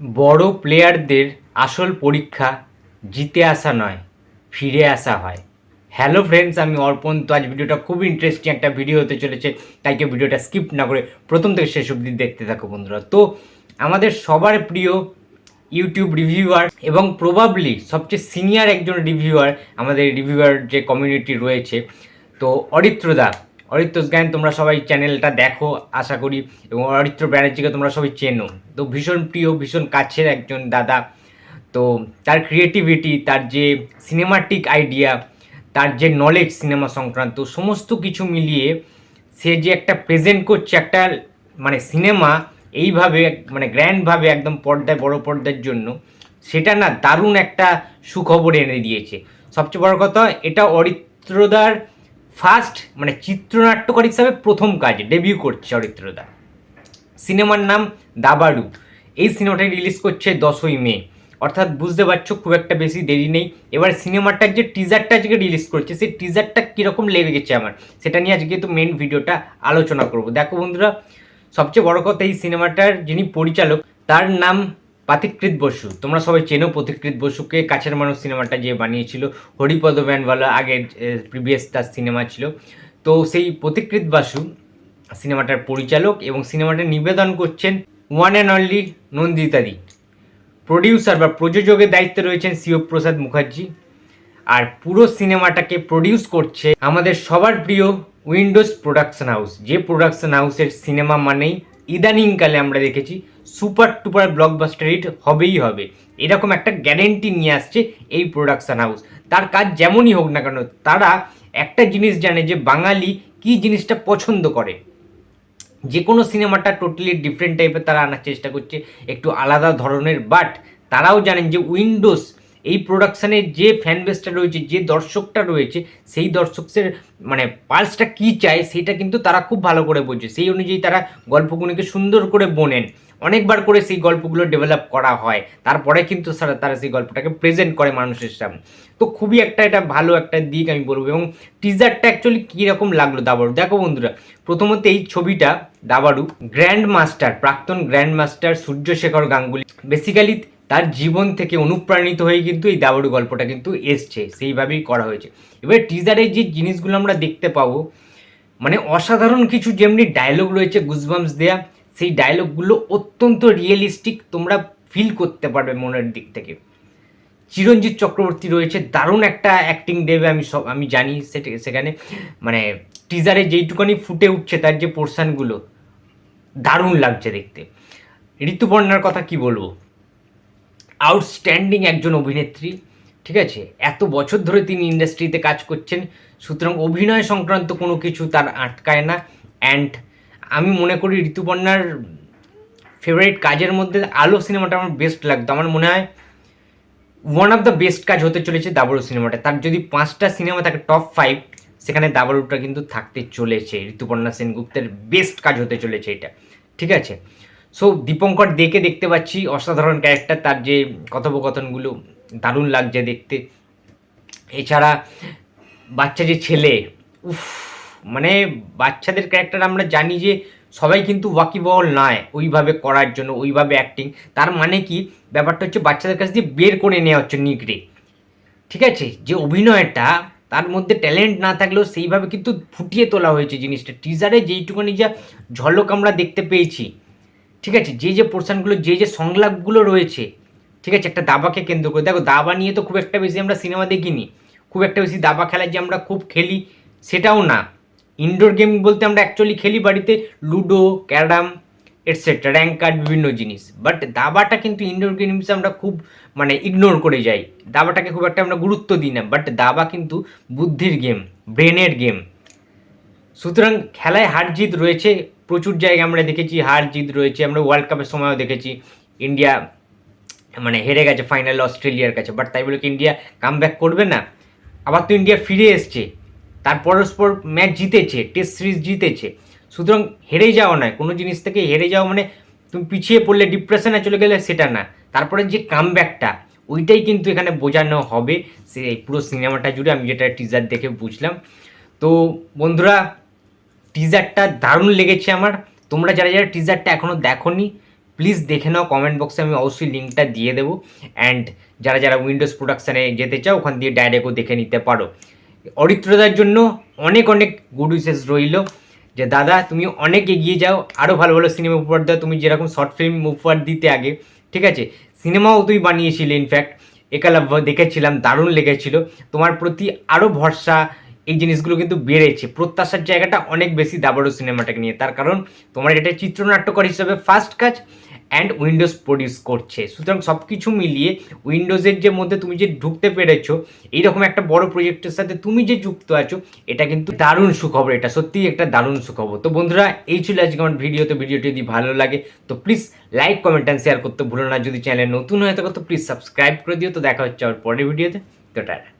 বড় প্লেয়ারদের আসল পরীক্ষা জিতে আসা নয়, ফিরে আসা হয়। হ্যালো ফ্রেন্ডস আমি অর্পণ। তো আজ ভিডিওটা খুব ইন্টারেস্টিং একটা ভিডিও হতে চলেছে, তাই কেউ ভিডিওটা স্কিপ না করে প্রথম থেকে শেষ অবধি দেখতে থাকো বন্ধুরা। তো আমাদের সবার প্রিয় ইউটিউব রিভিউয়ার এবং প্রবাবলি সবচেয়ে সিনিয়র একজন রিভিউয়ার আমাদের রিভিউয়ার যে কমিউনিটি রয়েছে, তো অরিত্রদা। অরিত্র জ্ঞান তোমরা সবাই চ্যানেলটা দেখো, আশা করি, এবং অরিত্র ব্যানার্জিকে তোমরা সবাই চেনো। তো ভীষণ প্রিয়, ভীষণ কাছের একজন দাদা। তো তার ক্রিয়েটিভিটি তার যে সিনেমাটিক আইডিয়া তার যে নলেজ সিনেমা সংক্রান্ত সমস্ত কিছু মিলিয়ে সে যে একটা প্রেজেন্ট করছে একটা মানে সিনেমা এইভাবে মানে গ্র্যান্ডভাবে একদম পর্দায়, বড় পর্দার জন্য, সেটা না দারুণ একটা সুখবর এনে দিয়েছে। সবচেয়ে বড় কথা, এটা অরিত্রদার ফার্স্ট মানে চিত্রনাট্যকার হিসাবে প্রথম কাজ ডেবিউ করছে অরিত্রদা সিনেমার নাম দাবাড়ু। এই সিনেমাটা রিলিজ করছে দশই মে। অর্থাৎ বুঝতে পারছ, খুব একটা বেশি দেরি নেই। এবার সিনেমাটার যে টিজারটা আজকে রিলিজ করছে, সেই টিজারটা কীরকম লেগে গেছে আমার, সেটা নিয়ে আজকে তো মেন ভিডিওটা আলোচনা করব। দেখো বন্ধুরা, সবচেয়ে বড় কথা এই সিনেমাটার যিনি পরিচালক, তার নাম পাতিকৃত বসু। তোমরা সবাই চেনো পথিকৃত বসুকে। কাছের মানুষ সিনেমাটা যে বানিয়েছিল, হরিপদ ভ্যানওয়ালা আগের প্রিভিয়াস তার সিনেমা ছিল। তো সেই পথিকৃত বাসু সিনেমাটার পরিচালক এবং সিনেমাটা নিবেদন করছেন ওয়ান অ্যান্ড অনলি নন্দিতাদি প্রডিউসার বা প্রযোজকের দায়িত্বে রয়েছেন শিবপ্রসাদ মুখার্জি। আর পুরো সিনেমাটাকে প্রডিউস করছে আমাদের সবার প্রিয় উইন্ডোজ প্রোডাকশন হাউস। যে প্রোডাকশন হাউসের সিনেমা মানেই ইদানিংকালে আমরা দেখেছি সুপার টুপার ব্লকবাস্টার হিট হবেই হবে। এরকম একটা গ্যারেন্টি নিয়ে আসছে এই প্রোডাকশান হাউস তার কাজ যেমনই হোক না কেন, তারা একটা জিনিস জানে যে বাঙালি কী জিনিসটা পছন্দ করে। যে কোনো সিনেমাটা টোটালি ডিফারেন্ট টাইপের তারা আনার চেষ্টা করছে, একটু আলাদা ধরনের। বাট তারাও জানেন যে উইন্ডোজ এই প্রোডাকশানের যে ফ্যান বেসটা রয়েছে, যে দর্শকটা রয়েছে, সেই দর্শকের মানে পালসটা কী চায়, সেটা কিন্তু তারা খুব ভালো করে বোঝে। সেই অনুযায়ী তারা গল্পগুলোকে সুন্দর করে বোনেন। অনেকবার করে সেই গল্পগুলো ডেভেলপ করা হয়। তারপরে কিন্তু তারা সেই গল্পটাকে প্রেজেন্ট করে মানুষের সামনে। তো খুবই একটা এটা ভালো একটা দিক আমি বলব এবং টিজারটা অ্যাকচুয়ালি কীরকম লাগল দাবাড়ু? দেখো বন্ধুরা, প্রথমত এই ছবিটা দাবাড়ু গ্র্যান্ড মাস্টার প্রাক্তন grand master Suryashekhar Ganguly. Basically তার জীবন থেকে অনুপ্রাণিত হয়ে কিন্তু এই দাবাড়ু গল্পটা কিন্তু এসছে, সেইভাবেই করা হয়েছে। এবার টিজারে যে জিনিসগুলো আমরা দেখতে পাবো মানে অসাধারণ কিছু যেমনি ডায়লগ রয়েছে গুজবামস দেয়া সেই ডায়লগগুলো অত্যন্ত রিয়েলিস্টিক তোমরা ফিল করতে পারবে মনের দিক থেকে। চিরঞ্জিত চক্রবর্তী রয়েছে, দারুণ একটা অ্যাক্টিং দেবে আমি সব, আমি জানি সেটা, সেখানে মানে টিজারে যেইটুকানি ফুটে উঠছে তার যে পোর্শানগুলো দারুণ লাগছে দেখতে। ঋতুপর্ণার কথা কি বলব? আউটস্ট্যান্ডিং একজন অভিনেত্রী, ঠিক আছে? এত বছর ধরে তিনি ইন্ডাস্ট্রিতে কাজ করছেন, সুতরাং অভিনয় সংক্রান্ত কোনো কিছু তার আটকায় না। অ্যান্ড আমি মনে করি ঋতুপর্ণার ফেভারিট কাজের মধ্যে আলো সিনেমাটা আমার বেস্ট লাগতো। আমার মনে হয় ওয়ান অফ দ্য বেস্ট কাজ হতে চলেছে দাবাড়ু সিনেমাটা তার যদি পাঁচটা সিনেমা থাকে টপ ফাইভ সেখানে দাবাড়ুটা কিন্তু থাকতে চলেছে। ঋতুপর্ণা সেনগুপ্তের বেস্ট কাজ হতে চলেছে এটা। ঠিক আছে? সো দীপঙ্কর দেখে দেখতে পাচ্ছি, অসাধারণ ক্যারেক্টার তার যে কথোপকথনগুলো দারুণ লাগছে দেখতে। এছাড়া বাচ্চা যে ছেলে, উফ মানে বাচ্চাদের ক্যারেক্টার আমরা জানি যে সবাই কিন্তু ওয়াকিবহল নয়, ওইভাবে করার জন্য, ওইভাবে অ্যাক্টিং তার মানে কি? ব্যাপারটা হচ্ছে বাচ্চাদের কাছ দিয়ে বের করে নেওয়া হচ্ছে নিগড়ে ঠিক আছে? যে অভিনয়টা, তার মধ্যে ট্যালেন্ট না থাকলেও সেইভাবে কিন্তু ফুটিয়ে তোলা হয়েছে জিনিসটা। টিজারে যেইটুকুনি যা ঝলক আমরা দেখতে পেয়েছি। ঠিক আছে? যে যে পোর্শনগুলো যে যে সংলাপগুলো রয়েছে, ঠিক আছে? একটা দাবাকে কেন্দ্র করে। দেখো, দাবা নিয়ে তো খুব একটা বেশি আমরা সিনেমা দেখিনি। খুব একটা বেশি দাবা খেলা যে আমরা খুব খেলি, সেটাও না। ইনডোর গেম বলতে আমরা অ্যাকচুয়ালি খেলি বাড়িতে ludo carrom etcetera rank card বিভিন্ন জিনিস। বাট দাবাটা কিন্তু ইনডোর গেম হিসেবে আমরা খুব মানে ইগনোর করে যাই। দাবাটাকে খুব একটা আমরা গুরুত্ব দিই না। বাট দাবা কিন্তু বুদ্ধির গেম ব্রেনের গেম সুতরাং খেলায় হার জিত রয়েছে। প্রচুর জায়গায় আমরা দেখেছি হার জিত রয়েছে। আমরা ওয়ার্ল্ড কাপের সময়ও দেখেছি। ইন্ডিয়া মানে হেরে গেছে ফাইনাল অস্ট্রেলিয়ার কাছে। বাট তাই বলে কি ইন্ডিয়া কাম করবে না? আবার তো ইন্ডিয়া ফিরে এসছে। তার পরস্পর ম্যাচ জিতেছে টেস্ট সিরিজ জিতেছে। সুতরাং হেরে যাওয়া নয়, কোনো জিনিস থেকে হেরে যাওয়া মানে তুমি পিছিয়ে পড়লে ডিপ্রেশনে চলে গেলে সেটা না। তারপরে যে কামব্যাকটা ওইটাই কিন্তু এখানে বোঝানো হবে। সে পুরো সিনেমাটা জুড়ে আমি যেটা টিজার দেখে বুঝলাম। তো বন্ধুরা টিজারটা দারুণ লেগেছে আমার। তোমরা যারা যারা টিজারটা এখনও দেখোনি প্লিজ দেখে নাও। কমেন্ট বক্সে আমি অবশ্যই লিঙ্কটা দিয়ে দেবো। অ্যান্ড যারা যারা উইন্ডোজ প্রোডাকশানে যেতে চাও, ওখান দিয়ে ডাইরেক্টও দেখে নিতে পারো। অরিত্রদার জন্য অনেক অনেক গুড উইসেস রইল। যে দাদা, তুমি অনেক এগিয়ে যাও আরও ভালো ভালো সিনেমা উপহার দাও। তুমি যেরকম শর্ট ফিল্ম উপহার দিতে আগে, ঠিক আছে? সিনেমাও তুমি বানিয়েছিলে ইনফ্যাক্ট একালাভ্য দেখেছিলাম, দারুণ লেগেছিল। তোমার প্রতি আরও ভরসা, এই জিনিসগুলো কিন্তু বেড়েছে। প্রত্যাশার জায়গাটা অনেক বেশি দাবারো সিনেমাটাকে নিয়ে। তার কারণ, তোমার এটা চিত্রনাট্যকর হিসেবে ফার্স্ট কাজ। অ্যান্ড উইন্ডোজ প্রডিউস করছে। সুতরাং সব কিছু মিলিয়ে উইন্ডোজের যে মধ্যে তুমি যে ঢুকতে পেরেছ, এইরকম একটা বড় প্রজেক্টের সাথে তুমি যে যুক্ত আছো, এটা কিন্তু দারুণ সুখবর, এটা সত্যিই একটা দারুণ সুখবর। তো বন্ধুরা, এই ছিল আজকে আমার ভিডিও তো ভিডিওটি যদি ভালো লাগে, তো please like comment and share করতে ভুলো না। যদি চ্যানেল নতুন হয়ে থাকো তো প্লিজ সাবস্ক্রাইব করে দিও। তো দেখা হচ্ছে আমার পরের ভিডিওতে। তো টাটা।